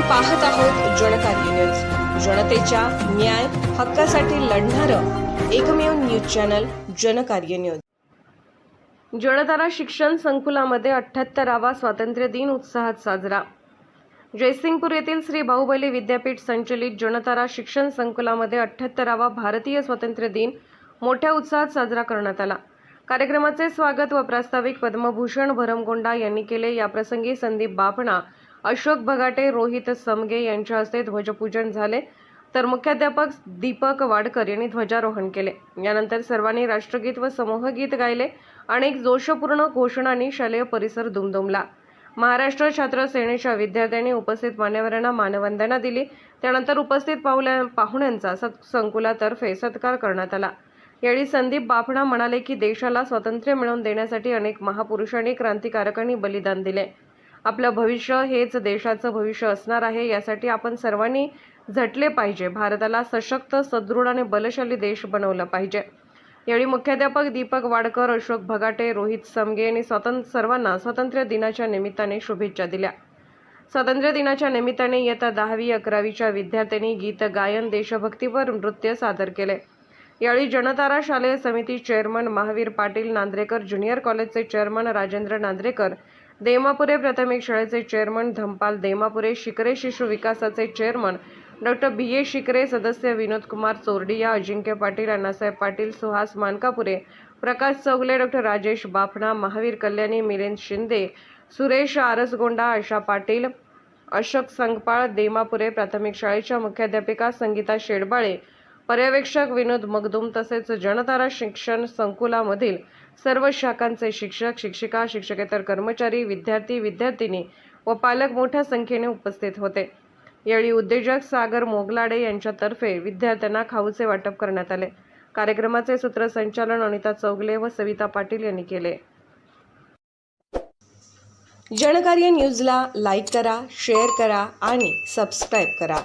पाहत आहोत जनकार्य न्यूज. जनतेच्या न्याय हक्कासाठी लढणारं एकमेव news channel Janakarya news. Jaltara शिक्षण संकुलामध्ये अठ्ठ्याहत्तरावा स्वातंत्र्य दिन उत्साहात साजरा. जयसिंगपूर येथील श्री बाहुबली विद्यापीठ संचलित जनतारा शिक्षण संकुलामध्ये अठ्ठ्याहत्तरावा भारतीय स्वातंत्र्य दिन मोठ्या उत्साहात साजरा करण्यात आला. कार्यक्रमाचे स्वागत व प्रास्ताविक पद्मभूषण भरमगोंडा यांनी केले. याप्रसंगी संदीप बापणा अशोक भगाटे रोहित समगे यांच्या हस्ते ध्वजपूजन झाले. तर मुख्याध्यापक दीपक वाडकर यांनी ध्वजारोहण केले. यानंतर सर्वांनी राष्ट्रगीत व समूहगीत गायले. अनेक जोशपूर्ण घोषणांनी शालेय परिसर दुमदुमला. महाराष्ट्र छात्र सेनेच्या विद्यार्थ्यांनी उपस्थित मान्यवरांना मानवंदना दिली. त्यानंतर उपस्थित पाहुल्या पाहुण्यांचा सत संकुलातर्फे सत्कार करण्यात आला. यावेळी संदीप बाफणा म्हणाले की देशाला स्वातंत्र्य मिळवून देण्यासाठी अनेक महापुरुषांनी क्रांतिकारकांनी बलिदान दिले. आपलं भविष्य हेच देशाचं भविष्य असणार आहे यासाठी आपण सर्वांनी झटले पाहिजे. भारताला सशक्त सदृढ आणि बलशाली देश बनवलं पाहिजे. यावेळी मुख्याध्यापक दीपक वाडकर अशोक भगाटे रोहित समगे यांनी स्वातंत्र्य सर्वांना स्वातंत्र्य दिनाच्या निमित्ताने शुभेच्छा दिल्या. स्वातंत्र्य दिनाच्या निमित्ताने इयत्ता दहावी अकरावीच्या विद्यार्थ्यांनी गीत गायन देशभक्तीपर नृत्य सादर केले. यावेळी जनतारा शालेय समिती चेअरमन महावीर पाटील नांद्रेकर ज्युनियर कॉलेजचे चेअरमन राजेंद्र नांद्रेकर देमापुरे प्राथमिक शाळेचे चेअरमन धमपाल देमापुरे शिकरे शिशु विकासाचे chairman doctor B A Shikre सदस्य विनोद कुमार चोरडिया अजिंक्य पाटील अण्णासाहेब पाटील सुहास मानकापुरे प्रकाश चौगले डॉक्टर राजेश बाफणा महावीर कल्याणी मिलिंद शिंदे सुरेश आरसगोंडा आशा पाटील अशोक संगपाळ देमापुरे प्राथमिक शाळेच्या मुख्याध्यापिका संगीता शेडबाळे पर्यवेक्षक विनोद मगदुम तसेच जनतारा शिक्षण संकुलामधील सर्व शाखांचे शिक्षक शिक्षिका शिक्षकेतर कर्मचारी विद्यार्थी विद्यार्थिनी व पालक मोठ्या संख्येने उपस्थित होते. यावेळी उद्योजक सागर मोगलाडे यांच्यातर्फे विद्यार्थ्यांना खाऊचे वाटप करण्यात आले. कार्यक्रमाचे सूत्रसंचालन अनिता चौगले व सविता पाटील यांनी केले. जनकार्य न्यूजला लाईक करा शेअर करा आणि सबस्क्राईब करा.